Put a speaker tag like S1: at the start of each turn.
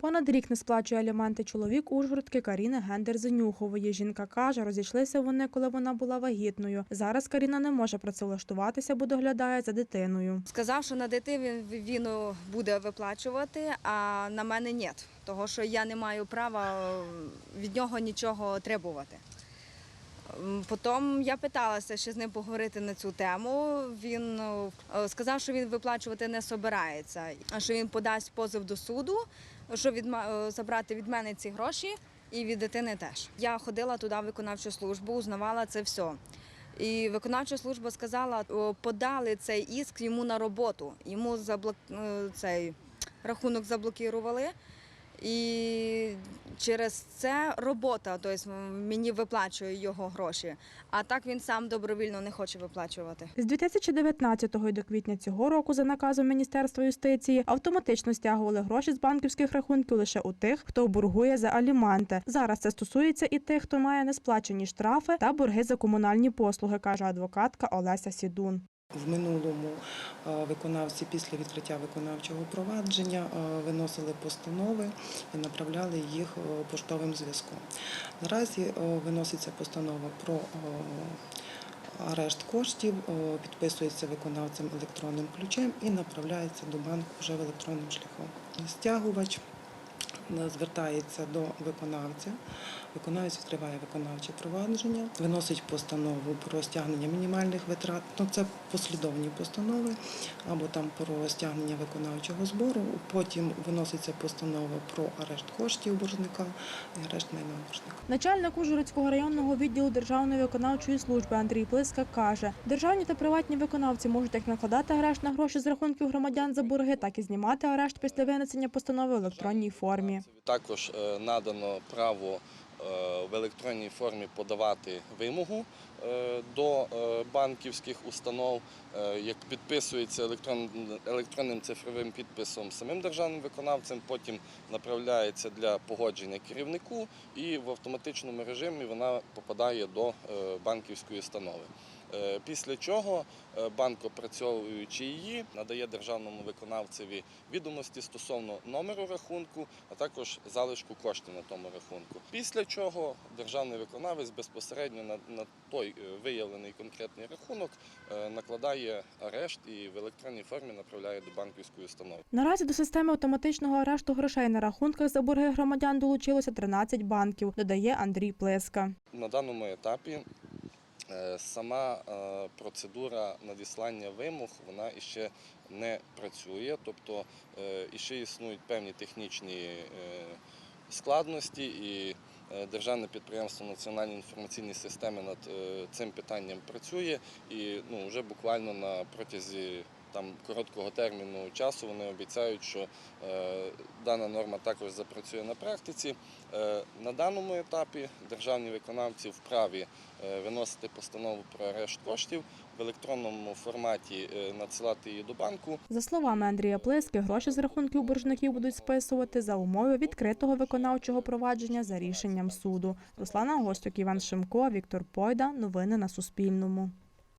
S1: Понад рік не сплачує аліменти чоловік Ужгородки Каріни Гендер-Зенюхової. Жінка каже, розійшлися вони, коли вона була вагітною. Зараз Каріна не може працевлаштуватися, бо доглядає за дитиною.
S2: Сказав, що на дитину він, буде виплачувати, а на мене ні. Того, що я не маю права від нього нічого требувати. Потім я питалася ще з ним поговорити на цю тему. Він е, сказав, що він виплачувати не собирається, а що він подасть позов до суду, що відма- е, забрати від мене ці гроші і від дитини теж. Я ходила туди в виконавчу службу, узнавала це все. І виконавча служба сказала, подали цей іск йому на роботу. Йому заблок... е, цей рахунок заблокували. І через це робота, тобто мені виплачує його гроші. А так він сам добровільно не хоче виплачувати.
S1: З 2019 до квітня цього року за наказом Міністерства юстиції автоматично стягували гроші з банківських рахунків лише у тих, хто боргує за аліменти. Зараз це стосується і тих, хто має несплачені штрафи та борги за комунальні послуги, каже адвокатка Олеся Сідун.
S3: В минулому е, виконавці після відкриття виконавчого провадження е, виносили постанови і направляли їх е, поштовим зв'язком. Наразі виноситься постанова про арешт коштів, підписується виконавцем електронним ключем і направляється до банку вже в електронним шляхом. Стягувач звертається до виконавця. Виконавець відкриває виконавче провадження, виносить постанову про стягнення мінімальних витрат. Ну це послідовні постанови, або там про стягнення виконавчого збору. Потім виноситься постанова про арешт коштів боржника і арешт майна боржника.
S1: Начальник Ужгородського районного відділу Державної виконавчої служби Андрій Плиска каже, державні та приватні виконавці можуть як накладати арешт на гроші з рахунків громадян за борги, так і знімати арешт після винесення постанови в електронній формі.
S4: Також е, надано право е, в електронній формі подавати вимогу е, до банківських установ, як підписується електронним цифровим підписом самим державним виконавцем, потім направляється для погодження керівнику і в автоматичному режимі вона попадає до банківської установи. Е, Після чого е, банк, опрацьовуючи її, надає державному виконавцеві відомості стосовно номеру рахунку, а також залишку коштів на тому рахунку. Після чого державний виконавець безпосередньо на, на той е, виявлений конкретний рахунок накладає арешт і в електронній формі направляє до банківської установи.
S1: Наразі до системи автоматичного арешту грошей на рахунках за борги громадян долучилося 13 банків, додає Андрій Плеска.
S4: На даному етапі сама е, процедура надіслання вимог вона іще не працює, тобто е, іще існують певні технічні е, складності і е, Державне підприємство Національні інформаційні системи над е, цим питанням працює. І ну, вже буквально на протязі там короткого терміну часу вони обіцяють, що е, дана норма також запрацює на практиці. Е, на даному етапі державні виконавці вправі е, виносити постанову про арешт коштів в електронному форматі, надсилати її до банку.
S1: За словами Андрія Плески, гроші з рахунків боржників будуть списувати за умови відкритого виконавчого провадження за рішенням суду. Руслана Гостюк, Іван Шимко, Віктор Пойда. Новини на Суспільному.